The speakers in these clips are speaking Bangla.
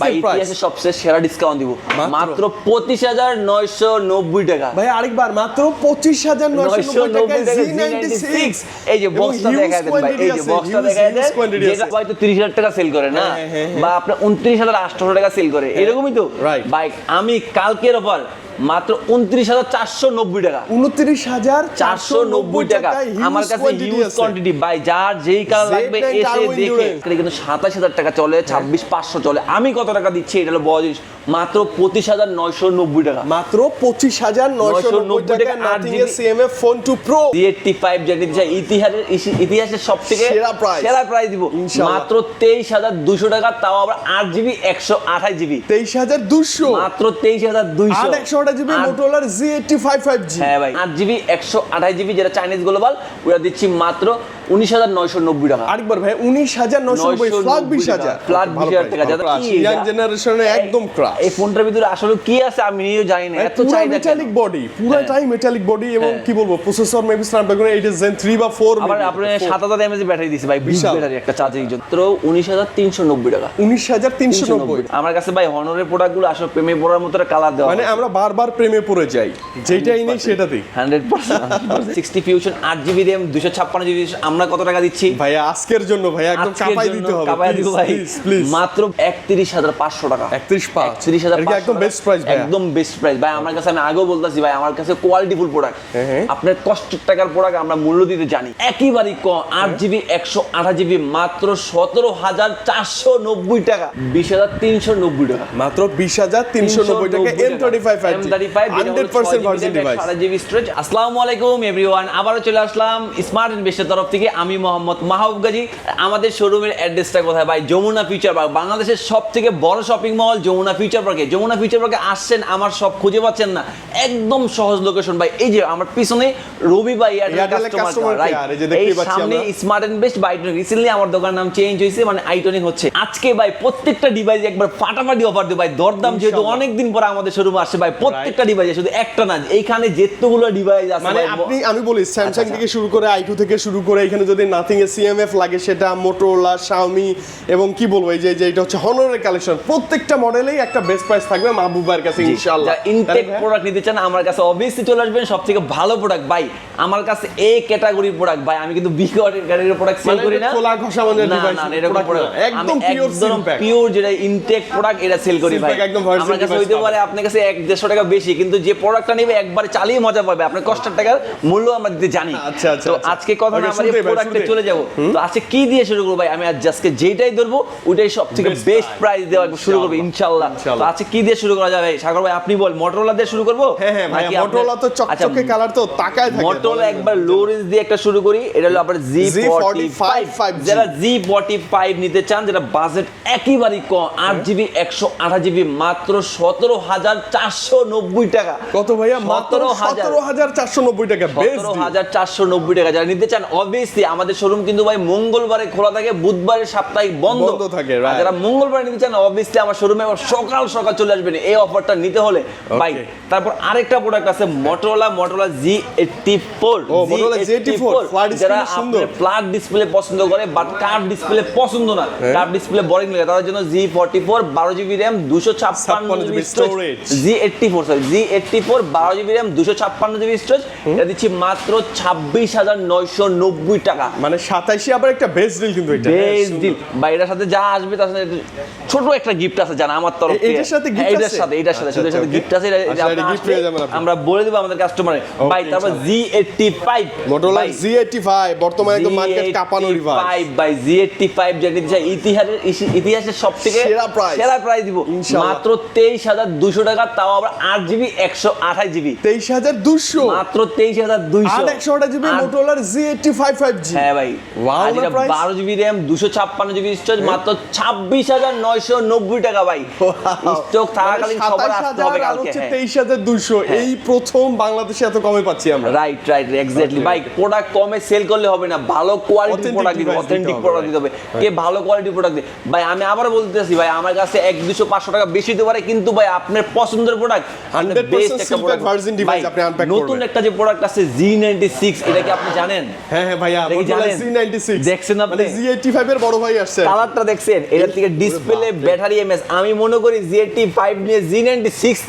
ভাই ইতিহাসে সবচেয়ে সেরা ডিসকাউন্ট দিব। মাত্র? মাত্র পঁচিশ হাজার নয়শো নব্বই টাকা। ভাই আরেকবার মাত্র পঁচিশ হাজার নয়শো নব্বই টাকায় জি নাইনটি সিক্স এই যে বক্সটা দেখা দেন ভাই এই যে বক্সটা দেখা দেন যেটা হয়তো তিরিশ হাজার টাকা সেল করে না? হ্যাঁ, হ্যাঁ, হ্যাঁ। বা আপনার উনত্রিশ হাজার আটশো টাকা সেল করে এরকমই তো. বাইক আমি কালকের অফার মাত্র উনত্রিশ হাজার চারশো নব্বই টাকা। উনত্রিশ হাজার চারশো নব্বই টাকা। আমার কাছে হিউজ কোয়ান্টিটি বাই যার যেই কালার লাগবে এসে দেখে কিন্তু সাতাশ হাজার টাকা চলে ছাব্বিশ পাঁচশো চলে। আমি কত টাকা দিচ্ছি এটা হলো বড় জিনিস। মাত্র পঁচিশ হাজার নয়শো নব্বই টাকা। মাত্র পঁচিশ হাজার নয়শো নব্বই টাকা। 8 এর সিএমএ ফোন টু প্রো জিএটি ফাইভ যেটি দিচ্ছে ইতিহাসের ইতিহাসের সব থেকে সেরা price। সেরা প্রাইস দিব। মাত্র তেইশ হাজার দুশো টাকা তাও আবার আট জিবি একশো আঠাশ জিবি। তেইশ হাজার দুশো। মাত্র তেইশ হাজার দুইশো একশো GB মোটোলার G eighty five five G হ্যাঁ ভাই আট জিবি একশো আঠাশ জিবি যেটা চাইনিজ গ্লোবাল ওরা দিচ্ছি মাত্র উনিশ হাজার নয়শো নব্বই টাকা। আরেকবার ভাই উনিশ হাজার নয়শো ফ্ল্যাট বিশ হাজার। ফ্ল্যাট 20,000 টাকা। যাতে ইয়াং জেনারেশনে একদম ক্রাশ এই ফোনটার ভিতরে আসলে কি আছে আমি নিজেও জানি না এত পুরো মেটালিক বডি পুরোটাই মেটালিক বডি এবং। কি বলব processor maybe Snapdragon eight gen 3 বা 4 আবার আপনার সাত হাজার এমএজি ব্যাটারি দিছে ভাই বিশ ব্যাটারি একটা চার্জিং যন্ত্র উনিশ হাজার তিনশো নব্বই টাকা। 19390 আমার কাছে ভাই হনরের প্রোডাক্টগুলো আসলে প্রেমে পড়ার মতো কালার দেওয়া মানে আমরা বারবার প্রেমে পড়ে যাই। যেটাই নেই সেটাতেই হান্ড্রেড পার্সেন্ট সিক্সটি ফিউশন আট জিবি র্যাম দুশো ছাপ্পান্ন জিবি আমরা কত টাকা দিচ্ছি? ভাইয়া আজকের জন্য ভাইয়া একদম কাপাই দিতে হবে। কাপায় দিব ভাই। প্লিজ মাত্র একত্রিশ হাজার পাঁচশো টাকা। 31 পাঁচ। একত্রিশ হাজার এটা কি একদম বেস্ট প্রাইস ভাইয়া? একদম বেস্ট প্রাইস ভাই আমার কাছে আমি আগেও বলতেছি ভাই আমার কাছে কোয়ালিটিফুল প্রোডাক্ট হ্যাঁ, হ্যাঁ। আপনার কষ্টের টাকার প্রোডাক্ট আমরা মূল্য দিতে জানি। একেবারেই কম আট জিবি একশো আঠাশ জিবি মাত্র সতেরো হাজার চারশো নব্বই টাকা। বিশ হাজার তিনশো নব্বই টাকা। মাত্র 20390 টাকা M35 5G 100% ভার্জিন ডিভাইস আসসালামু আলাইকুম এভরিওয়ান আবারও চলে আসলাম স্মার্ট ইনভেস্টের তরফ থেকে। আমি মোহাম্মদ মাহবুব গাজী। আমাদের শোরুমের অ্যাড্রেসটা কোথায়? ভাই যমুনা ফিউচার পার্ক বাংলাদেশের সব থেকে বড় শপিং মল যমুনা ফিউচার পার্কে যমুনা ফিউচার পার্কে আসছেন আমার সব খুঁজে পাচ্ছেন না। একদম সহজ লোকেশন ভাই। এই যে আমার পিছনে রবি ভাই এই সামনে। স্মার্ট ইনভেস্ট বাই রিসেন্টলি আমার দোকানের নাম চেঞ্জ হয়েছে মানে আইটনিক হচ্ছে। আজকে ভাই প্রত্যেকটা ডিভাইস একবার ফাটাফাটি অফার দিও ভাই। দরদাম যেহেতু অনেকদিন পরে আমাদের শোরুম আসছে ভাই। প্রত্যেকটা ডিভাইস শুধু একটা না এইখানে যেতগুলো ডিভাইস আছে মানে আপনি আমি বলি স্যামসাং আচ্ছা। থেকে শুরু করে আইটু থেকে শুরু করে এখানে যদি নাথিং এর সিএমএফ লাগে সেটা মোটোরোলা শাওমি এবং কি বলব এই যে এটা হচ্ছে হনরের কালেকশন প্রত্যেকটা মডেলেই একটা বেস্ট প্রাইস থাকবে মাহবুবার কাছে ইনশাআল্লাহ। ইনটেক প্রোডাক্ট নিতে চান আমার কাছে অবভিয়াসলি চলে আসবেন সব থেকে ভালো প্রোডাক্ট ভাই আমার কাছে এ ক্যাটাগরির প্রোডাক্ট ভাই আমি কিন্তু বি ক্যাটাগরির প্রোডাক্ট সেল মানে করি না। খোলা ঘষা মানের না না এরকম product একদম একদম pack। পিওর যেটা ইনটেক প্রোডাক্ট এটা সেল করি ভাই। একদম আমার কাছে হইতে পারে আপনার কাছে এক দেড়শো টাকা বেশি কিন্তু যে প্রোডাক্টটা নেবে একবারে চালিয়ে মজা পাবে। আপনার কষ্টের টাকার মূল্য আমরা দিতে জানি। আচ্ছা, আচ্ছা, তো আচ্ছা। আজকে কথা না ভাই, প্রোডাক্টে চলে যাব। তো আজকে কি দিয়ে শুরু করব ভাই? আমি আজ আজকে যেটাই ধরবো ওইটাই সব থেকে বেস্ট প্রাইস দেওয়া শুরু করব ইনশাল্লাহ তো আজকে কি দিয়ে শুরু করা যাবে সাগর ভাই আপনি বল মোটরোলা দিয়ে শুরু করব? হ্যাঁ হ্যাঁ ভাই তো চকচকে কালার তো তাকায় থাকে মোটরোলা একবার লো রেঞ্জ দিয়ে একটা শুরু করি এটা হলো আপনার জি ফর্টি ফাইভ 5G যারা জি ফর্টি ফাইভ নিতে চান যেটা বাজেট একেবারেই কম আট জিবি একশো আঠাশ জিবি মাত্র সতেরো হাজার চারশো নব্বই টাকা। কত ভাইয়া? মাত্র 17,000 সতেরো হাজার চারশো নব্বই টাকা বেস্ট সতেরো হাজার চারশো নব্বই টাকা। যারা নিতে চান অবভিয়াসলি আমাদের শোরুম কিন্তু ভাই মঙ্গলবারে খোলা থাকে বুধবারে সাপ্তাহিক বন্ধ। থাকে, যারা মঙ্গলবারে নিতে চান অবভিয়াসলি আমার শোরুমে সকাল সকাল চলে আসবেন। এই অফারটা নিতে হলে ভাই তারপর আরেকটা প্রোডাক্ট আছে Motorola Motorola G eighty four ও, Motorola Z84, flat display যারা। ফ্ল্যাট ডিসপ্লে পছন্দ করে বাট কার্ভ ডিসপ্লে পছন্দ না। হ্যাঁ। কার্ভ ডিসপ্লে বোরিং লাগে তাদের জন্য জি ফর্টি ফোর বারো জিবি র্যাম দুশো ছাপ্পান্ন 56 GB storage G eighty four sorry G eighty four বারো জিবি র্যাম দুশো ছাপ্পান্ন জিবি স্টোরেজ এটা দিচ্ছি মাত্র ছাব্বিশ হাজার নয়শো নব্বই টাকা। মানে সাতাইশে আবার একটা বেস্ট ডিল কিন্তু এটা। বেস্ট ডিল বা এটার সাথে যা আসবে তার সাথে ছোট একটা গিফট আছে জানা আমার তরফ থেকে। এটার সাথে gift হ্যাঁ, এটার সাথে এটার সাথে আচ্ছা, এটার সাথে গিফট আছে আচ্ছা। আমরা বলে দেবো আমাদের কাস্টমারে ভাই তারপর G eighty five G eighty five বর্তমানে একদম মার্কেট কাঁপানো বাই জি এইটটি ফাইভ যেটা নিতে চাই ইতিহাসের ইতিহাসের সব থেকে সেরা price। সেরা প্রাইস দিব। মাত্র তেইশ হাজার দুশো টাকা তাও আবার আট জিবি একশো আঠাশ জিবি। তেইশ হাজার দুশো মাত্র তেইশ হাজার দুইশো। আট একশো আটা GB মোটোরোলার G eighty five five G হ্যাঁ ভাই না এটা price? বারো জিবি র্যাম দুশো জিবি স্টোরেজ মাত্র ছাব্বিশ হাজার নয়শো নব্বই টাকা ভাই। স্টক থাকাকালীন সবার আসতে হবে কালকে। হ্যাঁ। তেইশ হাজার দুশো। এই প্রথম বাংলাদেশে এত কমে পাচ্ছি আমরা। রাইট রাইট এক্স্যাক্টলি ভাই প্রোডাক্ট কমে সেল করলে হবে না। ভালো কোয়ালিটি প্রোডাক্ট দিতে অথেন্টিক প্রোডাক্ট দিতে হবে কে ভালো কোয়ালিটি প্রোডাক্ট দিবে? ভাই আমি আবার বলতেছি ভাই আমার কাছে এক দুশো পাঁচশো টাকা বেশি দিতে পারে কিন্তু ভাই আপনার পছন্দের প্রোডাক্ট 100% silver version device আপনি unpack নতুন একটা যে প্রোডাক্ট আছে জি নাইনটি সিক্স এটা কি আপনি জানেন? হ্যাঁ হ্যাঁ ভাইয়া দেখছেন আপনি? মানে জি এইটটি ফাইভ এর বড় ভাই আসছে। কালারটা দেখছেন? এটার থেকে ডিসপ্লে ব্যাটারি এমএস আমি মনে করি নিয়ে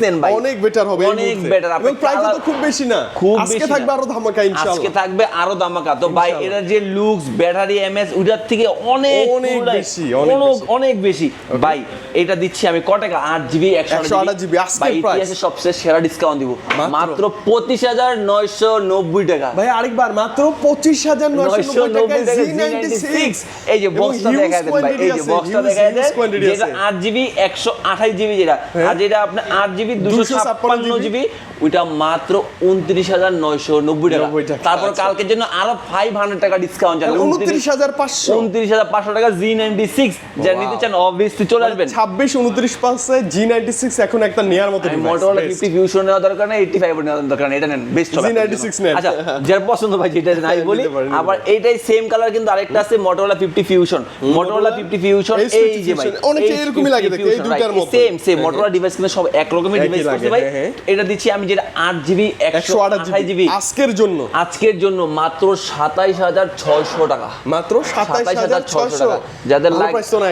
নেন ভাই। অনেক বেটার হবে অনেক বেটার এবং প্রাইস তো খুব বেশি না। খুব আজকে থাকবে আরও ধামাকা আজকে থাকবে আরও দামাকা তো ভাই এটার যে লুকস ব্যাটারি এমএস ওটার থেকে অনেক অনেক বেশি, অনেক অনেক- বেশি। ভাই এটা দিচ্ছি আমি ক টাকা? আট জিবি একশো 128 GB, আজকের ভাই সবচেয়ে সেরা ডিসকাউন্ট দিব। মাত্র? মাত্র পঁচিশ হাজার নয়শো নব্বই টাকা। ভাই আরেকবার মাত্র পঁচিশ হাজার নয়শো নয়শো নব্বই নব্বই টাকায় টাকা জি নাইনটি সিক্স এই যে বক্সটা দেখা দেন ভাই এই যে বক্সটা দেখা দেন যেটা আট জিবি একশো আঠাশ জিবি যেটা হ্যাঁ। আর যেটা আপনার আট জিবি দুশো 256 ছাপ্পান্ন জিবি ওইটা মাত্র উনত্রিশ হাজার নয়শো নব্বই টাকা তারপর আচ্ছা। কালকের জন্য আরও ফাইভ হান্ড্রেড টাকা ডিসকাউন্ট চালু উনত্রিশ হাজার পাঁচশো উনত্রিশ হাজার পাঁচশো টাকা জি নাইনটি সিক্স যা নিতে চান অবভিয়াসলি চলে আসবেন ছাব্বিশ উনত্রিশ পাঁচে জি নাইনটি সিক্স এখন একটা নেয়ার মতো best। ফিফটি ফিউশন নেওয়া দরকার নেই এইটি ফাইভ নেওয়া দরকার নেই এটা নেন বেস্ট হবে Z96 নেন। আচ্ছা যার পছন্দ ভাই যেটা নাই বলি আবার এইটাই সেম কালার কিন্তু আরেকটা আছে Motorola fifty fusion Motorola fifty fusion H50 এই যে ভাই অনেকটা এরকমই লাগে দেখতে, এই দুইটার মতো। সেম সেম মোটরোলা ডিভাইস কিন্তু সব এক রকমের ডিভাইস করছে ভাই হ্যাঁ, হ্যাঁ। এটা দিচ্ছি আমি যেটা আট জিবি একশো আঠাশ জিবি। আজকের জন্য। আজকের জন্য মাত্র সাতাইশ হাজার ছয়শো টাকা। মাত্র সাতাইশ হাজার ছয়শো টাকা। যাদের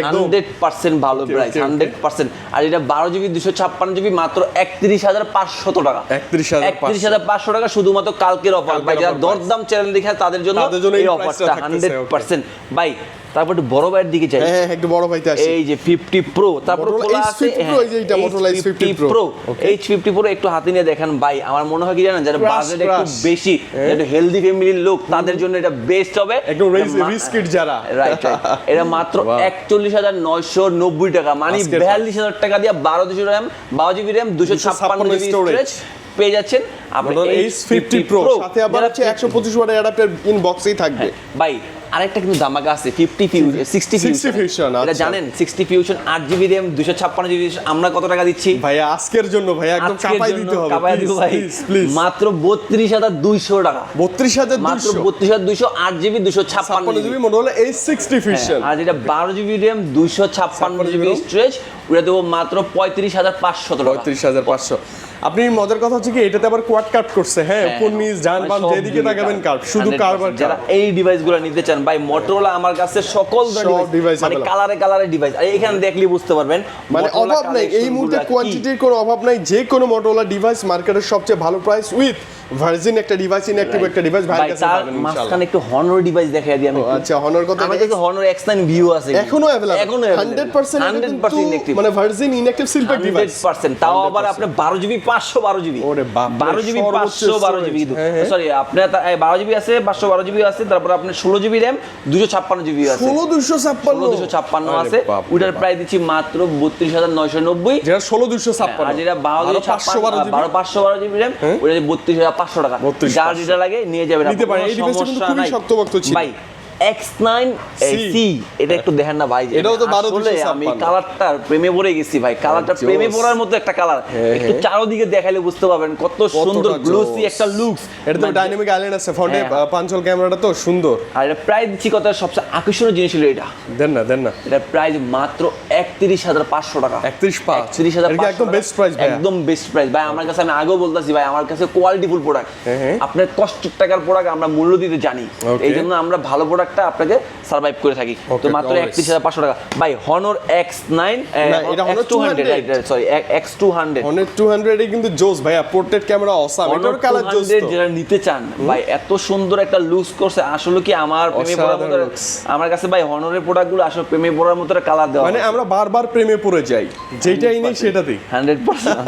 হান্ড্রেড পার্সেন্ট ভালো প্রাইস. হান্ড্রেড পার্সেন্ট আর এটা বারো জিবি দুশো ছাপ্পান্ন জিবি মাত্র একত্রিশ হাজার পাঁচশত টাকা। 31,500 একত্রিশ হাজার পাঁচশো টাকা শুধুমাত্র কালকের অফার ভাই যারা দরদাম চ্যানেল দেখে তাদের জন্য এই অফারটা হান্ড্রেড পার্সেন্ট ভাই তারপর একটু বড় ভাইয়ের দিকে যাই। হ্যাঁ হ্যাঁ, একটু বড় ভাইতে আসি। এই যে ফিফটি প্রো তারপর খোলা আছে H50 Pro, এই যে এইটা Motorola H50 Pro। Okay. H fifty pro একটু হাতে নিয়ে দেখেন ভাই আমার মনে হয় কি জানেন যারা বাজেট একটু বেশি হ্যাঁ। একটু হেলদি ফ্যামিলির লোক তাদের জন্য এটা বেস্ট হবে। একদম এটা রিস্কিট যারা। রাইট এটা মাত্র Wow. একচল্লিশ হাজার নয়শো নব্বই টাকা মানে আজকের বিয়াল্লিশ হাজার টাকা দিয়ে বারো দুশো র্যাম বারো জিবি র্যাম দুশো ছাপ্পান্ন 256 জিবি স্টোরেজ পেয়ে যাচ্ছেন। আপনি H50 Pro সাথে আবার হচ্ছে একশো পঁচিশ ওয়াটের অ্যাডাপ্টার ইন থাকবে। ভাই আরেকটা কিন্তু দামাকা আছে ফিফটি ফিউশন সিক্সটি 60 এটা। জানেন সিক্সটি ফিউশন আট জিবি র্যাম দুশো ছাপ্পান্ন জিবি আমরা কত টাকা দিচ্ছি? ভাইয়া আজকের জন্য ভাইয়া একদম কাপাই দিতে হবে কাপায় দিব ভাই। মাত্র বত্রিশ হাজার দুইশো টাকা। বত্রিশ হাজার মাত্র বত্রিশ হাজার দুইশো আট জিবি দুশো ছাপ্পান্ন জিবি মনে হলো এই সিক্সটি ফিশন আর যেটা বারো জিবি র্যাম দুইশো ছাপ্পান্ন জিবি স্টোরেজ ওটা দেবো মাত্র পঁয়ত্রিশ হাজার পাঁচশো টাকা। পঁয়ত্রিশ হাজার পাঁচশো। আপনি মজার কথা হচ্ছে কি এটাতে আবার কোয়াড কাট করছে হ্যাঁ উপর মিস জান পান যেদিকে তাকাবেন কার্ভ। শুধু 100% কার্ভ আর যারা এই ডিভাইসগুলো নিতে চান ভাই মোটরোলা আমার কাছে সকল ডিভাইস মানে। কালারে কালারে ডিভাইস আর এখানে দেখলে বুঝতে পারবেন মানে অভাব নাই এই মুহূর্তে কোয়ান্টিটির কোনো অভাব নাই যে কোনো মোটরোলা ডিভাইস মার্কেটের সবচেয়ে ভালো প্রাইস উইথ ভার্জিন একটা ডিভাইস ইনঅ্যাক্টিভ একটা ডিভাইস ভাই কাছে পাবেন ইনশাআল্লাহ মাঝখানে একটু হনর ডিভাইস দেখাই দিই আমি আচ্ছা হনর কথা কাছে হনর ভিউ আছে। এখনও অ্যাভেলেবল এখনও 100% হান্ড্রেড কিন্তু পার্সেন্ট ইনঅ্যাক্টিভ মানে ভার্জিন ইনঅ্যাক্টিভ ডিভাইস পার্সেন্ট তাও আবার আপনার বারো জিবি পাঁচশো বারো জিবি ওরে বাপরে, বারো জিবি সর্বোচ্চ পাঁচশো বারো জিবি storage। সরি এই বারো জিবি আছে পাঁচশো বারো জিবি আছে তারপর আপনার ষোলো জিবি র্যাম দুশো ছাপ্পান্ন জিবি আছে। ষোলো দুশো ছাপ্পান্ন। ষোলো দুশো ছাপ্পান্ন আরে আছে। বাপ ওটার বাপ। প্রায় দিচ্ছি মাত্র বত্রিশ হাজার নয়শো নব্বই। যেটা ষোলো দুশো ছাপ্পান্ন। আর যেটা বারো আরও দুশো পাঁচশো বারো জিবি র্যাম ওটা বত্রিশ হাজার পাঁচশো টাকা 32,500 যার যেটা লাগে নিয়ে যাবেন নিতে পারেন। এই কিন্তু খুবই শক্তপোক্ত ছিল। ভাই এক্স নাইন C। এটা একটু দেখেন না ভাই এটাও তো 12 আমি কালারটার প্রেমে পড়ে গেছি ভাই কালারটা প্রেমে পড়ার মতো একটা কালার হ্যাঁ, একটু হ্যাঁ। দেখাইলে বুঝতে পারবেন কত সুন্দর গ্লোসি একটা লুকস এটা তো ডাইনামিক আইল্যান্ড আছে ফ্রন্টে হ্যাঁ। পাঞ্চল ক্যামেরাটা তো সুন্দর। আর এটা প্রায় দিচ্ছি কত? সবচেয়ে আকর্ষণীয় জিনিস হলো এটা। দেন না দেন না। এটা প্রাইস মাত্র একত্রিশ হাজার পাঁচশো টাকা। একত্রিশ পাঁচ। একত্রিশ হাজার এটা কি একদম বেস্ট প্রাইস ভাই একদম বেস্ট প্রাইস ভাই আমার কাছে আমি আগেও বলতেছি ভাই আমার কাছে কোয়ালিটিফুল প্রোডাক্ট হ্যাঁ, হ্যাঁ। আপনার কষ্টের টাকার প্রোডাক্ট আমরা মূল্য দিতে জানি। এই জন্য আমরা ভালো প্রোডাক্টটা আপনাকে সার্ভাইভ করে থাকি। তো মাত্র. একত্রিশ হাজার পাঁচশো টাকা। ভাই হনর এক্স নাইন না, এটা Honor two hundred 200 sorry X two hundred অনেক টু হান্ড্রেড কিন্তু জোস ভাইয়া। পোর্ট্রেট ক্যামেরা অসাম এটার কালার জোস তো। যারা নিতে চান ভাই এত সুন্দর একটা লুজ করছে। আসলে কি আমার প্রেমে পড়ার মতো আমার কাছে ভাই হনরের প্রোডাক্টগুলো আসলে প্রেমে পড়ার মতো কালার দেওয়া মানে আমরা বারবার প্রেমে পড়ে যাই। যেটাই নেই সেটাতেই হান্ড্রেড পার্সেন্ট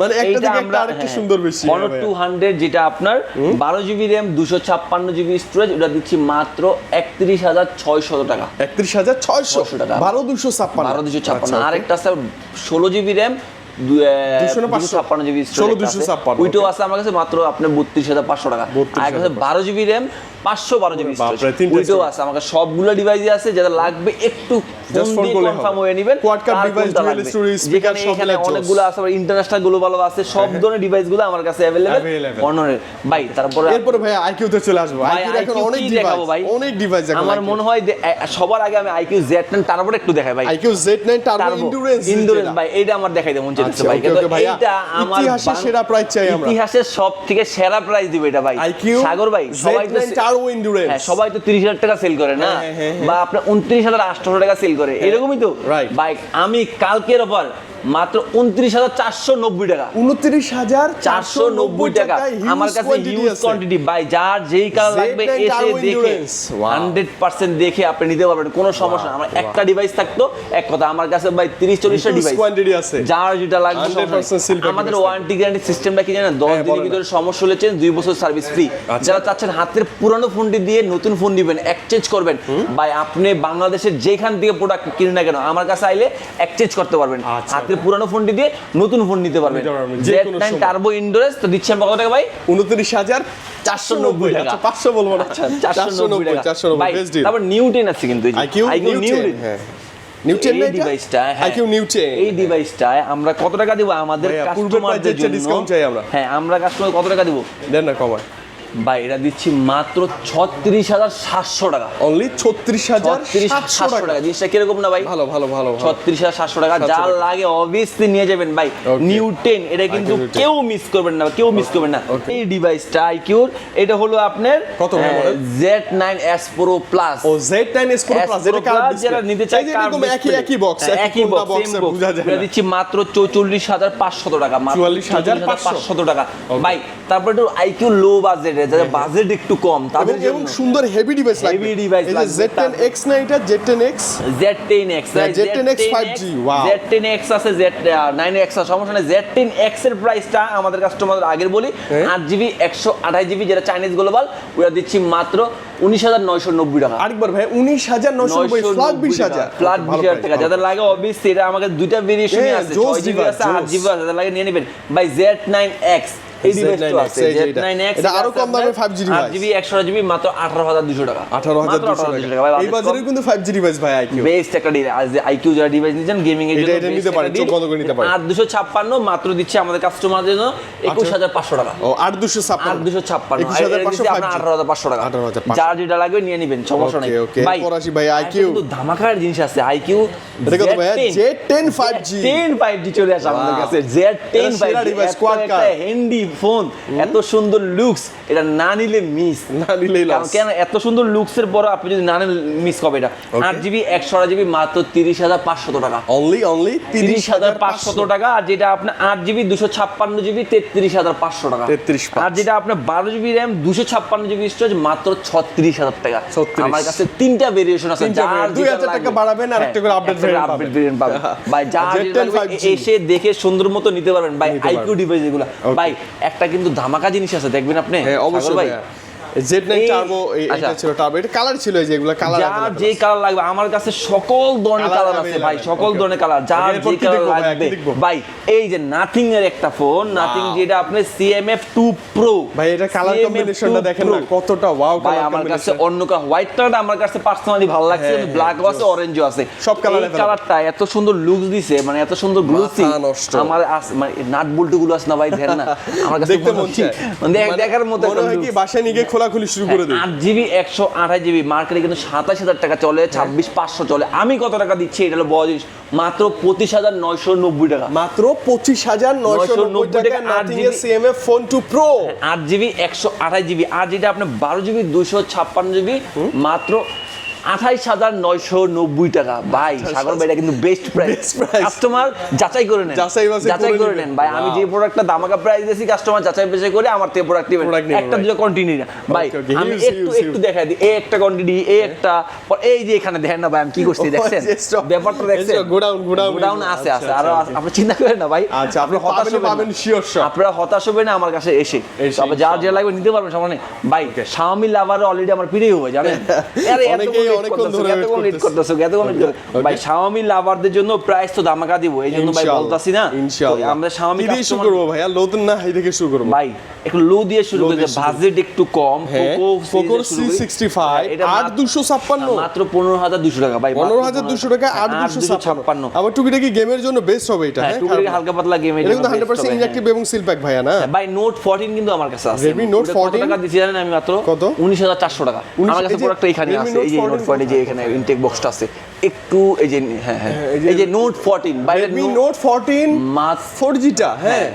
মানে একটা থেকে একটা আরেকটা সুন্দর বেশি হনর টু হান্ড্রেড যেটা আপনার বারো জিবি র্যাম দুশো ছাপ্পান্ন জিবি স্টোরেজ ওটা দিচ্ছি মাত্র একত্রিশ হাজার ছয়শত টাকা। একত্রিশ হাজার ছয়শো। 600 টাকা। বারো দুশো ছাপ্পান্ন। বারো দুশো ছাপ্পান্ন। আচ্ছা, আরেকটা আছে ষোলো জিবি র্যাম? ছাপ্পান্ন জিবি ষোলো দুশো ছাপ্পান্ন, ওইটাও আছে আমার কাছে মাত্র আপনার বত্রিশ হাজার পাঁচশো টাকা। 32,500 আর বারো জিবি র্যাম পাঁচশো বারো জিবি। আছে আমার সবগুলো ডিভাইসই আছে যেটা লাগবে একটু কনফার্ম হয়ে নেবেন যেখানে সব এখানে অনেকগুলো আছে ইন্টারন্যাশনাল গ্লোবাল আছে সব ধরনের ডিভাইসগুলো আমার কাছে অ্যাভেলেবেল অনরের ভাই তারপরে এরপরে ভাই আইকিউ তে চলে আসব। আইকিউ এখন অনেক ডিভাইস ভাই? অনেক ডিভাইস আমার মনে হয় যে, সবার আগে আমি আইকিউ জেড তারপরে একটু দেখাই ভাই। IQOO Z nine turbo endurance endurance ভাই এইটা আমার দেখাই দেবো মন আচ্ছা, ভাই। আমার ইতিহাসের সেরা price চাই আমরা। ইতিহাসের সব থেকে সেরা প্রাইস দিবে এটা ভাই। সাগর ভাই সবাই তো Z9 Turbo এন্ডুরেন্স হ্যাঁ সবাই তো তিরিশ হাজার টাকা সেল করে না হ্যাঁ, হ্যাঁ, হ্যাঁ। বা আপনার উনত্রিশ হাজার আটশো টাকা সেল করে এরকমই তো. বাইক আমি কালকের অফার মাত্র উনত্রিশ হাজার চারশো নব্বই টাকা। উনত্রিশ হাজার চারশো নব্বই টাকা। আমার কাছে হিউজ কোয়ান্টিটি বাই যার যেই কালার লাগবে এসে দেখে হান্ড্রেড পার্সেন্ট দেখে আপনি নিতে পারবেন কোনো সমস্যা না। আমার একটা ডিভাইস থাকতো এক কথা আমার কাছে ভাই তিরিশ চল্লিশটা ডিভাইস কোয়ান্টিটি আছে। যার যেটা লাগবে 100% সমস্যা নেই। seal pack আমাদের ওয়ারেন্টি গ্যারান্টি সিস্টেমটা কি জানেন? দশ হ্যাঁ, দিনের ভিতরে সমস্যা হলে চেঞ্জ দুই বছর সার্ভিস ফ্রি আচ্ছা। যারা চাচ্ছেন হাতের পুরানো ফোনটি দিয়ে নতুন ফোন দিবেন এক্সচেঞ্জ করবেন ভাই আপনি বাংলাদেশের যেখান থেকে প্রোডাক্ট কিনে না কেন আমার কাছে আইলে এক্সচেঞ্জ করতে পারবেন। আচ্ছা। হাতের পুরানো ফোনটি দিয়ে নতুন ফোন নিতে পারবেন যে জেড নাইন টার্বো ইন্ডোরেস তো দিচ্ছি আমরা কত টাকা ভাই? উনত্রিশ হাজার চারশো নব্বই টাকা। টাকা পাঁচশো বলব না। আচ্ছা চারশো নব্বই টাকা। চারশো নব্বই তারপর নিউ টেন আছে কিন্তু আইকিউ আইকিউ নিউ টেন হ্যাঁ। নিউ টেন এই ডিভাইসটা হ্যাঁ। আইকিউ নিউ এই ডিভাইসটায় আমরা কত টাকা দিব আমাদের কাস্টমারদের জন্য? চাই আমরা। হ্যাঁ আমরা কাস্টমার কত টাকা দিব? দেন না কমায়। এটা দিচ্ছি মাত্র ছত্রিশ হাজার সাতশো টাকা। অনলি ছত্রিশ হাজার সাতশো টাকা। জিনিসটা কীরকম না ভাই? ভালো ভালো ভালো। ছত্রিশ হাজার সাতশো টাকা। যা লাগে অবভিয়াসলি নিয়ে যাবেন ভাই। নিউ টেন এটা কিন্তু কেউ মিস করবেন না কেউ মিস করবেন না। এই ডিভাইসটা আইকিউর এটা হলো আপনার কত Z nine S pro plus ও Z nine S pro plus এটা যারা নিতে চায় এরকম একই একই বক্স হ্যাঁ, একই বক্স না। দিচ্ছি মাত্র চৌচল্লিশ হাজার পাঁচশত টাকা 44,500 পাঁচশত টাকা। ভাই তারপর একটু আইকিউ লো বাজেটে যাদের বাজেট একটু কম তাদের এবং সুন্দর হেভি ডিভাইস লাগবে। এই যে লাগবে, জেড টেন তার- এক্স না এটা? Z ten X Z ten X হ্যাঁ, Z10X 5G, wow. Z ten আছে জেড নাইন আছে সমস্যা নেই। জেড টেন এক্সের প্রাইসটা আমাদের কাস্টমারদের আগের বলি হ্যাঁ। আট জিবি একশো আঠাশ জিবি যেটা চাইনিজ গ্লোবাল ওরা দিচ্ছি মাত্র উনিশ হাজার নয়শো নব্বই টাকা। আরেকবার ভাই উনিশ হাজার নয়শো নব্বই ফ্ল্যাট বিশ হাজার। ফ্ল্যাট বিশ হাজার টাকা। যাদের লাগে অবভিয়াসলি এটা আমাকে দুইটা ভেরিয়েশন হ্যাঁ, আছে জোস ছয় জিবি আছে আট জোস। জিবি আছে যাদের লাগে নিয়ে নেবেন। নাইন এক্স এই ডিভাইসটা আছে জেড এটা। এটা আরও কম দামে 5G আট device। জিবি মাত্র আঠারো হাজার দুশো টাকা। আঠারো হাজার মাত্র দুশো 18,200 টাকা। এই বাজারে কিন্তু ফাইভ ডিভাইস ভাই আইকিউ বেস্ট একটা ডিল আইকিউ যারা ডিভাইস নিচ্ছেন গেমিং এর জন্য এটা নিতে পারেন, চোখ বন্ধ করে নিতে পারেন। আর দুশো ছাপ্পান্ন মাত্র দিচ্ছে আমাদের কাস্টমারদের জন্য একুশ হাজার পাঁচশো টাকা। ও আট দুশো আর ছাপ্পান্ন দুশো ছাপ্পান্ন। একুশ হাজার পাঁচশো আপনার আঠারো হাজার পাঁচশো টাকা। 18,500 যার যেটা লাগবে নিয়ে নেবেন সমস্যা নেই। Okay, okay, ভাই, IQ কিন্তু ধামাকার জিনিস আছে আইকিউ এটা কত ভাইয়া? Z10 5G ten five G চলে আসে আমাদের কাছে জেড টেন এটা ফাইভ সেরা G device, quad car। Handy phone এত সুন্দর লুকস এটা না নিলে মিস না loss। কেন এত সুন্দর লুকসের পর আপনি যদি না নেন মিস হবে এটা. আট জিবি একশো জিবি মাত্র তিরিশ হাজার পাঁচশত টাকা। অনলি অনলি তিরিশ হাজার পাঁচশত টাকা আর যেটা আপনার আট জিবি দুশো ছাপ্পান্ন জিবি তেত্রিশ হাজার পাঁচশো টাকা। 33,500 আর যেটা আপনার বারো জিবি র্যাম দুশো ছাপ্পান্ন জিবি স্টোরেজ মাত্র ছত্রিশ হাজার টাকা। আমার কাছে তিনটা ভেরিয়েশন আছে। দুই হাজার টাকা বাড়াবেন আর হ্যাঁ, একটা করে করে variant update পাবেন। ভাই যা Z10 যেটা লাগবে 5G এসে দেখে সুন্দর মতো নিতে পারবেন। ভাই আইকিউ ডিভাইস এগুলো। ভাই একটা কিন্তু ধামাকা জিনিস আছে দেখবেন আপনি? হ্যাঁ অবশ্যই ভাই জেড নাইন টার্বো এটা আচ্ছা। ছিল টার্বো এটা কালার ছিল এই যে এগুলো কালার যার যে কালার লাগবে আমার কাছে সকল ধরনের কালার আছে ভাই সকল ধরনের কালার যার যে কালার লাগবে। ভাই এই যে নাথিং এর একটা ফোন নাথিং যেটা আপনার সিএমএফ টু প্রো ভাই এটা কালার কম্বিনেশনটা দেখেন না কতটা ওয়াও ভাই আমার কাছে অন্য কালার হোয়াইট কালারটা আমার কাছে পার্সোনালি ভালো লাগছে ব্ল্যাকও হ্যাঁ, আছে অরেঞ্জও আছে। সব এই কালারটা এত সুন্দর লুকস দিছে মানে এত সুন্দর গ্লোসি আমার মানে নাট বল্টু গুলো আছে না ভাই দেখেন না। আমার কাছে দেখতে মন মানে দেখ- দেখার মতো মনে হয় কি বাসায় নিয়ে গিয়ে খোলাখুলি শুরু করে দেয় আট জিবি একশো আঠাশ জিবি মার্কেটে কিন্তু সাতাশ হাজার টাকা চলে ছাব্বিশ পাঁচশো চলে। আমি কত টাকা দিচ্ছি? এটা হলো বড় জিনিস। মাত্র পঁচিশ হাজার নয়শো নব্বই টাকা। মাত্র পঁচিশ হাজার নয়শো নব্বই টাকা আট GB. CMF phone two pro আট জিবি একশো আঠাশ জিবি। আর যেটা আপনি বারো জিবি দুশো ছাপ্পান্ন জিবি মাত্র আঠাইশ হাজার নয়শো নব্বই টাকা। ভাই সাগর ভাই এটা কিন্তু বেস্ট প্রাইস কাস্টমার যাচাই করে নেন। যাচাই করে নেন। ভাই আমি যে প্রোডাক্টটা দামাকা প্রাইস দিয়েছি কাস্টমার যাচাই বাছাই করে আমার থেকে প্রোডাক্ট একটা. দুটো না। ভাই আমি একটু একটু দেখাই দিই। এই একটা কোয়ান্টিটি এই একটা এই যে এখানে দেখেন না ভাই আমি কি করছি Oh, দেখছেন? ব্যাপারটা দেখছেন? down. গোডাউন আছে আছে। আচ্ছা, আরও আচ্ছা। আপনি চিন্তা করেন না ভাই। আচ্ছা, আপনি হতাশ হবেন। পাবেন shot। আপনারা হতাশ হবে না আমার কাছে এসে। তবে যার যে লাগবে নিতে পারবেন সামনে ভাই শাওমি লাভারে অলরেডি আমার পিড়েই হবে জানেন আরে অনেকেই অনেকক্ষণ ধরে wait এতক্ষণ লেট করতেছে। করতেছো এতক্ষণ ভাই শাওমি লাভারদের জন্য প্রাইস তো দামাকা দিব এই জন্য ভাই বলতাছি না। ইনশাআল্লাহ। আমরা শাওমি কি দিয়ে শুরু করব ভাইয়া নতুন না হাই থেকে শুরু করব। ভাই একটু লো দিয়ে শুরু Low করে দিয়ে শুরু বাজেট একটু কম হ্যাঁ মাত্র টাকা ভাই টাকা আবার টুকিটাকি গেমের জন্য বেস্ট হবে এটা হ্যাঁ হ্যাঁ হালকা পাতলা গেম না। এটা কিন্তু হান্ড্রেড পার্সেন্ট ইনজেক্টিভ এবং সিল প্যাক ভাইয়া না? ভাই নোট 14 কিন্তু আমার কাছে আছে। Redmi Note 14 টাকা দিছি জানেন আমি মাত্র? কত? 19400 টাকা। আমার কাছে এই যে এখানে আছে এই যে নোট 14 14 যে এখানে ইনটেক বক্সটা আছে একটু এই যে হ্যাঁ হ্যাঁ এই যে নোট 14 বাইরে নোট ফোরটিন মাত্র ফোর জিটা হ্যাঁ।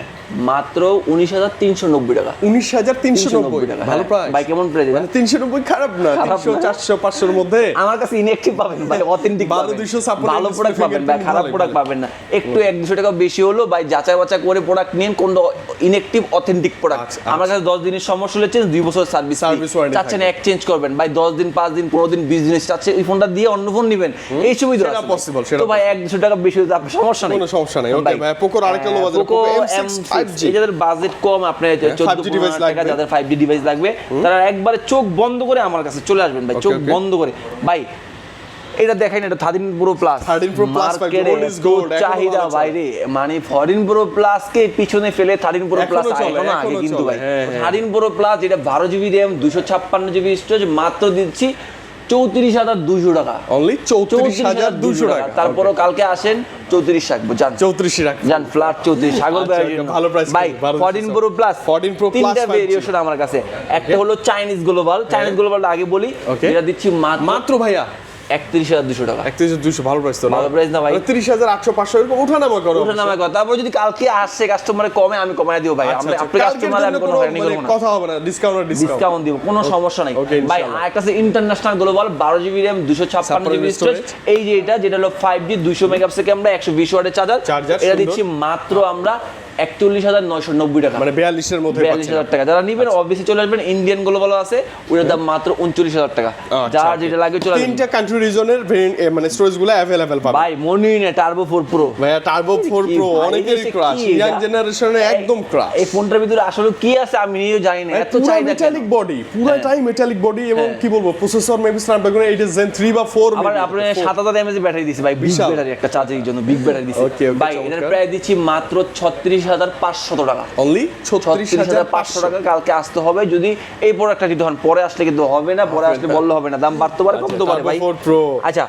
মাত্র উনিশ হাজার তিনশো নব্বই টাকা। উনিশ হাজার তিনশো নব্বই। টাকা। ভালো হ্যাঁ। প্রাইস ভাই কেমন প্রাইস মানে তিনশো নব্বই খারাপ না তিনশো চারশো পাঁচশোর মধ্যে। আমার কাছে ইনএক্টিভ পাবেন ভাই অথেন্টিক ভালো পাবেন। 256 ভালো প্রোডাক্ট পাবেন ভাই খারাপ প্রোডাক্ট পাবেন না। একটু এক দুশো টাকা বেশি হলো ভাই যাচাই করে প্রোডাক্ট নিন কোন ইনএক্টিভ অথেন্টিক প্রোডাক্ট আচ্ছা, আমার কাছে দশ দিনের সমস্যা হলে চেঞ্জ দুই বছর সার্ভিস warranty চাচ্ছেন থাকবে। এক্সচেঞ্জ করবেন ভাই দশ দিন পাঁচ দিন পনেরো দিন বিশ বিজনেস চাচ্ছে এই ফোনটা দিয়ে অন্য ফোন নেবেন। এই সুবিধা আছে। সেটা তো ভাই এক দুশো টাকা বেশি হলে আপনার সমস্যা নেই। কোনো সমস্যা নেই। Okay, ভাই, Pocoর আরেকটা Poco M M6 six 5G যাদের বাজেট কম আপনার চোদ্দ 5G টাকা লাগবে। যাদের ফাইভ জি ডিভাইস লাগবে তারা একবারে চোখ বন্ধ করে আমার কাছে চলে আসবেন ভাই চোখ বন্ধ করে। ভাই এটা দেখেন এটা thirteen pro plus 13 Pro Plus ভাই, gold is চাহিদা। বাইরে মানে ফরিন প্রো প্লাস কে পিছনে ফেলে থার্টিন প্রো প্লাস এখনও আগে কিন্তু ভাই। হ্যাঁ, হ্যাঁ। থার্টিন প্রো প্লাস এটা বারো জিবি র্যাম দুশো ছাপ্পান্ন জিবি স্টোরেজ মাত্র দিচ্ছি চৌত্রিশ হাজার দুশো টাকা। অনলি চৌত্রিশ হাজার দুশো টাকা তারপরও কালকে আসেন চৌত্রিশ রাখব যান। চৌত্রিশ রাখ যান ফ্ল্যাট চৌত্রিশ সাগর আচ্ছা। ভালো প্রাইস ভাই ফোরটিন প্রো প্লাস 14 প্রো তিনটা ভেরিয়েশন আমার কাছে। একটা হলো চাইনিজ গ্লোবাল চাইনিজ গ্লোবালটা আগে বলি. এটা দিচ্ছি মাত্র ভাইয়া? একত্রিশ হাজার দুশো টাকা। একত্রিশ দুশো ভালো প্রাইস তো ভালো price না ভাই। তিরিশ হাজার আটশো পাঁচশো এরকম ওঠানামা করো কথা তারপর যদি কালকে আসছে কাস্টমারে কমে আমি কমায় দিব ভাই। আচ্ছা, আপনি আচ্ছা। কাস্টমারে আমি কোনো কোনো হয়রানি মানে করব না। কথা হবে না ডিসকাউন্ট ডিসকাউন্ট দিব কোনো সমস্যা নাই। ভাই ইনশাআল্লাহ। আর কাছে ইন্টারন্যাশনাল গ্লোবাল বারো জিবি র্যাম দুশো ছাপ্পান্ন জিবি স্টোরেজ এই যে এটা যেটা হলো ফাইভ জি দুশো মেগাপিক্সেল ক্যামেরা একশো বিশ ওয়াটের চার্জার এটা দিচ্ছি মাত্র আমরা একচল্লিশ হাজার নয়শো নব্বই টাকা। মানে বিয়াল্লিশের মধ্যে বিয়াল্লিশ হাজার টাকা। যারা নিবেন অবভিয়াসলি চলে আসবেন ইন্ডিয়ান গ্লোবাল আছে ওটার দাম মাত্র উনচল্লিশ হাজার টাকা। আচ্ছা, যার যেটা লাগে চলে তিনটা কান্ট্রি রিজনের মানে স্টোরেজগুলো অ্যাভেলেবেল পাবে ভাই মনে না টার্বো ফোর প্রো ভাইয়া টার্বো ফোর প্রো অনেকেরই ক্রাশ ইয়াং এটা? জেনারেশনের একদম ক্রাশ এই ফোনটার ভিতরে আসলে কি আছে আমি নিজেও জানি না এত কেন? মেটালিক বডি পুরাটাই মেটালিক বডি এবং হ্যাঁ। কি বলব প্রসেসর মেবি স্ন্যাপড্রাগন 8 জেন 3 বা 4 আবার আপনি সাত হাজার এমএজ ব্যাটারি দিছি ভাই বিগ ব্যাটারি একটা চার্জিং জন্য বিগ ব্যাটারি দিছি। ভাই। এটার প্রায় দিচ্ছি মাত্র ছত্রিশ হাজার পাঁচশত টাকা। অনলি ছত্রিশ হাজার পাঁচশো টাকা। কালকে আসতে হবে। যদি এই প্রোডাক্টটা নিতে হন পরে আসলে কিন্তু হবে না পরে আসলে বললে হবে না। দাম বাড়তে পারে কমতে পারে ভাই। আচ্ছা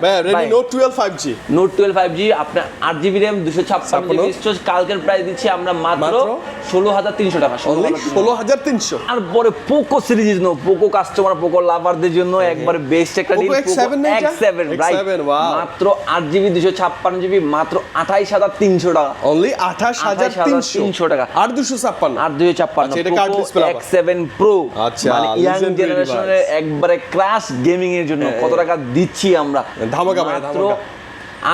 note 12 5G note twelve five G আপনার আট জিবি র্যাম দুশো ছাপ্পান্ন। জিবি কালকের প্রাইস দিচ্ছি আমরা মাত্র? ষোলো হাজার তিনশো টাকা। ষোলো হাজার তিনশো। আর পরে পোকো সিরিজ জন্য পোকো কাস্টমার পোকো লাভারদের জন্য একবারে বেস্ট একটা ডিল X7 না এটা? X7 right X7, wow. মাত্র আট জিবি দুশো ছাপ্পান্ন জিবি মাত্র আঠাইশ হাজার তিনশো টাকা। অনলি 28300 28300 টাকা। আর 256 আর দুই ছাপ্পান্ন আচ্ছা, এটা card এক্স সেভেন প্রো আচ্ছা, মানে ইয়াং জেনারেশনের একবারে ক্রাশ গেমিং এর জন্য কত টাকা দিচ্ছি আমরা? ধামাকা মাত্র।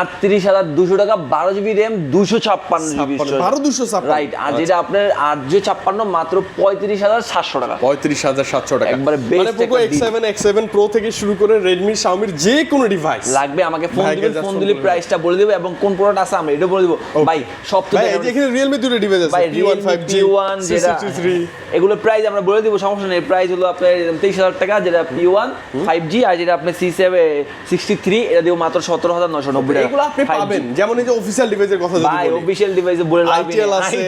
আটত্রিশ হাজার দুশো টাকা বারো জিবি র্যাম দুশো ছাপ্পান্ন জিবি 56, 1256 রাইট আর যেটা আপনার আট দুশো ছাপ্পান্ন মাত্র পঁয়ত্রিশ হাজার সাতশো টাকা। 35700 টাকা। একবারে মানে পোকো একটা X7 X7 Pro থেকে শুরু করে Redmi Xiaomi যে কোনো ডিভাইস লাগবে আমাকে ফোন দিবেন ফোন দিলে প্রাইসটা বলে দেবো এবং কোন প্রোডাক্ট আছে আমি এটা বলে দেবো। ভাই সব যে এখানে Realme দুটো ডিভাইস আছে ভাই P1 5G P1 যেটা এগুলো প্রাইস আমরা বলে দিব সমস্যা নেই। প্রাইস হলো আপনার তেইশ হাজার টাকা যেটা পি ওয়ান ফাইভ জি আর যেটা আপনার সি সেভেন সিক্সটি থ্রি এটা দিব মাত্র সতেরো হাজার নশো নব্বই টাকা এগুলো আপনি পাবেন। যেমন এই যে অফিসিয়াল ডিভাইসের কথা যদি ভাই অফিসিয়াল ডিভাইসে বলে লাভ ITEL আছে,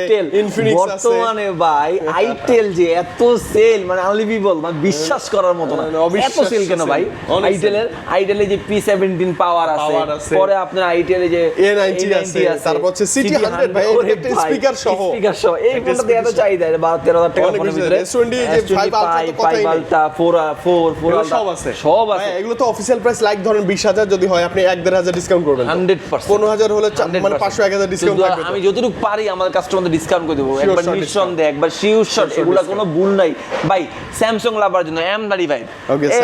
Infinix আছে। বর্তমানে ভাই আইটেল যে এত সেল মানে আনলিভিবল মানে বিশ্বাস করার মতো না। না, না, এত সেল কেন ভাই? আইটেলের আইটেলে যে পি সেভেন্টিন পাওয়ার আছে। পরে আপনার আইটেলে যে A90 আছে, তারপর হচ্ছে CT 100 ভাই, একটা speaker সহ। স্পিকার সহ। এই ফোনটাতে এত চাহিদা এটা বারো তেরো হাজার টাকা ফোনের ভিতরে। S20 যে S20 five তো কথাই নেই। Ultra, four, four, four এগুলো Ultra, সব আছে। সব আছে। এগুলো তো অফিসিয়াল প্রাইস লাইক ধরেন বিশ হাজার যদি হয় আপনি এক দেড় হাজার ডিসকাউন্ট করবেন হান্ড্রেড পার্সেন্ট। পনেরো হাজার হলে মানে পাঁচশো এক হাজার ডিসকাউন্ট থাকবে আমি যতটুকু পারি আমাদের কাস্টমারদের ডিসকাউন্ট করে দেবো। একবার নিঃসন্দেহে একবার শিওর শট এগুলা. কোনো ভুল নাই। ভাই স্যামসাং লাভার জন্য এম থার্টি ফাইভ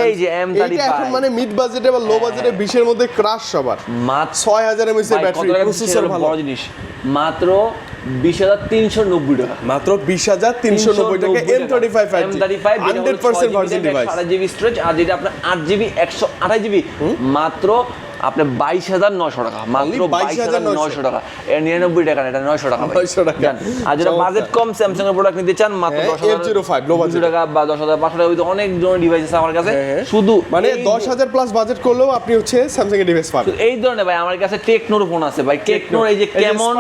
এই যে এম থার্টি ফাইভ মানে মিড বাজেটে বা লো বাজেটে বিশের মধ্যে ক্রাশ সবার। মাত্র ছয় হাজার এমএস এর ব্যাটারি প্রসেসর ভালো। জিনিস। মাত্র বিশ হাজার তিনশো নব্বই টাকা। মাত্র বিশ হাজার তিনশো নব্বই টাকা M thirty five M thirty five hundred percent virgin device সাড়ে জিবি স্টোরেজ আর যেটা আপনার আট জিবি একশো আঠাশ জিবি মাত্র আপনার বাইশ হাজার নয়শো টাকা মাত্র বাইশ হাজার 22,900 নয়শো টাকা। নিরানব্বই টাকা এটা নয়শো টাকা। 900 টাকা। আর যেটা বাজেট কম স্যামসাং এর প্রোডাক্ট নিতে চান মাত্র হ্যাঁ, দশ হাজার F05 low budget। দুশো টাকা বা দশ হাজার পাঁচশো টাকা অনেক ধরনের ডিভাইস আছে আমার কাছে। হ্যাঁ, হ্যাঁ। শুধু মানে দশ হাজার প্লাস বাজেট করলেও আপনি হচ্ছে স্যামসাং এর ডিভাইস পাবেন। এই ধরনের ভাই আমার কাছে টেকনোর ফোন আছে ভাই। টেকনোর এই যে কেমন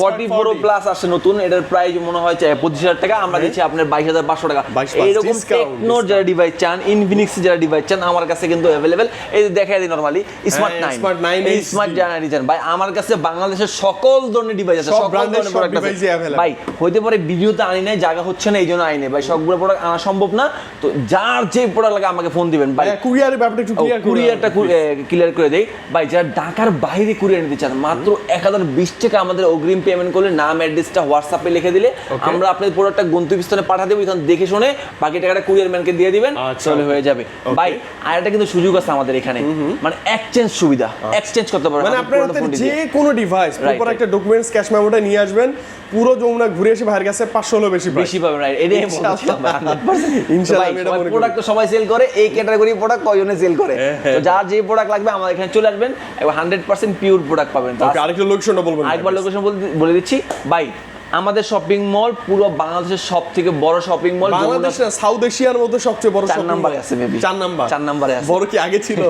ফর্টি প্রো প্লাস আসছে নতুন এটার প্রাইস মনে হয় চাই পঁচিশ হাজার টাকা আমরা দিচ্ছি আপনার বাইশ হাজার পাঁচশো টাকা। 22 plus এইরকম টেকনোর যারা ডিভাইস চান ইনফিনিক্স যারা ডিভাইস চান আমার কাছে কিন্তু অ্যাভেলেবেল এই দেখাই দিই নর্মালি স্মার্ট 9 এই স্মার্ট জেনারেশন ভাই আমার কাছে বাংলাদেশের সকল ধরনের ডিভাইস আছে সব প্রোডাক্ট আছে। ভাই হইতে পারে ভিডিওতে আনি নাই জায়গা হচ্ছে না ভাই সবগুলো প্রোডাক্ট আনা সম্ভব না। তো যার যে প্রোডাক্ট লাগে আমাকে ফোন দিবেন ভাই। কুরিয়ারের ব্যাপারটা একটু ক্লিয়ার কুরিয়ারটা ক্লিয়ার করে দেই। ভাই যারা ঢাকার বাইরে কুরিয়ার নিতে চান মাত্র এক হাজার বিশ টাকা আমাদের অগ্রিম পেমেন্ট করলে নাম অ্যাড্রেসটা হোয়াটসঅ্যাপে লিখে দিলে আমরা আপনার প্রোডাক্টটা গন্তব্যস্থানে পাঠা দেবো। এখান দেখে শুনে বাকি টাকাটা কুরিয়ার ম্যানকে দিয়ে দিবেন আচ্ছা, okay. হয়ে যাবে। ভাই আর একটা কিন্তু সুযোগ আছে আমাদের এখানে। মানে এক্সচেঞ্জ সুবিধা এক্সচেঞ্জ করতে পারবেন। মানে আপনার হাতে যে কোনো ডিভাইস প্রপার একটা ডকুমেন্টস ক্যাশ মেমোটা নিয়ে আসবেন পুরো যমুনা ঘুরে এসে ভাইয়ের কাছে পাঁচশো হলো বেশি বেশি পাবেন রাইট এটাই ইনশাআল্লাহ। এটা মনে প্রোডাক্ট তো সবাই সেল করে এই ক্যাটাগরি প্রোডাক্ট কয়জনে সেল করে? হ্যাঁ, তো যার যে প্রোডাক্ট লাগবে আমাদের এখানে চলে আসবেন এবং হান্ড্রেড পার্সেন্ট পিওর প্রোডাক্ট পাবেন। তো আরেকটা লোকেশনটা বলবেন। আরেকবার লোকেশন বলে দিচ্ছি। বাই আমাদের শপিং মল পুরো বাংলাদেশের সব থেকে বড় শপিং মল বাংলাদেশ না সাউথ এশিয়ার মধ্যে সবচেয়ে বড় চার নাম্বারে আছে মেবি চার নাম্বার। চার নাম্বারে আছে। বড় কি আগে ছিল?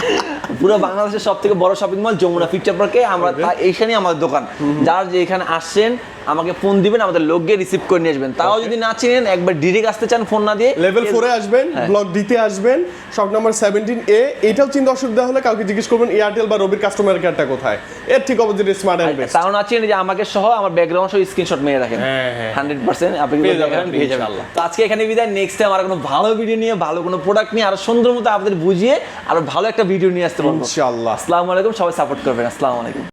পুরো বাংলাদেশের সব থেকে বড় শপিং মল যমুনা ফিউচার পার্কে আমরা এইখানেই আমাদের দোকান। যার যে এখানে আসছেন আমাকে ফোন দিবেন আমাদের লোক গিয়ে রিসিভ করে নিয়ে আসবেন। তাও যদি না চিনেন একবার ডিরেক্ট আসতে চান ফোন না দিয়ে লেভেল ফোরে আসবেন হ্যাঁ। ব্লক ডিতে আসবেন শপ নাম্বার সেভেন্টিন এ এটাও চিন্তা অসুবিধা হলে কাউকে জিজ্ঞেস করবেন এয়ারটেল বা রবির কাস্টমার কেয়ারটা কোথায়। এর ঠিক অপোজিটে স্মার্ট অ্যান্ড বেস্ট তাও না চিনেন যে আমাকে সহ আমার ব্যাকগ্রাউন্ড সহ স্ক্রিনশট মেরে রাখেন। হ্যাঁ, হ্যাঁ। হান্ড্রেড পার্সেন্ট আপনি পেয়ে যাবেন পেয়ে যাবেন। তো আজকে এখানে বিদায় নেক্সট টাইম আর কোনো ভালো ভিডিও নিয়ে ভালো কোনো প্রোডাক্ট নিয়ে আরও সুন্দর মতো আপনাদের বুঝিয়ে আরও ভালো একটা ভিডিও নিয়ে আসতে পারব ইনশাআল্লাহ আসসালামু আলাইকুম সবাই সাপোর্ট করবেন আসসালামু আলাইকুম।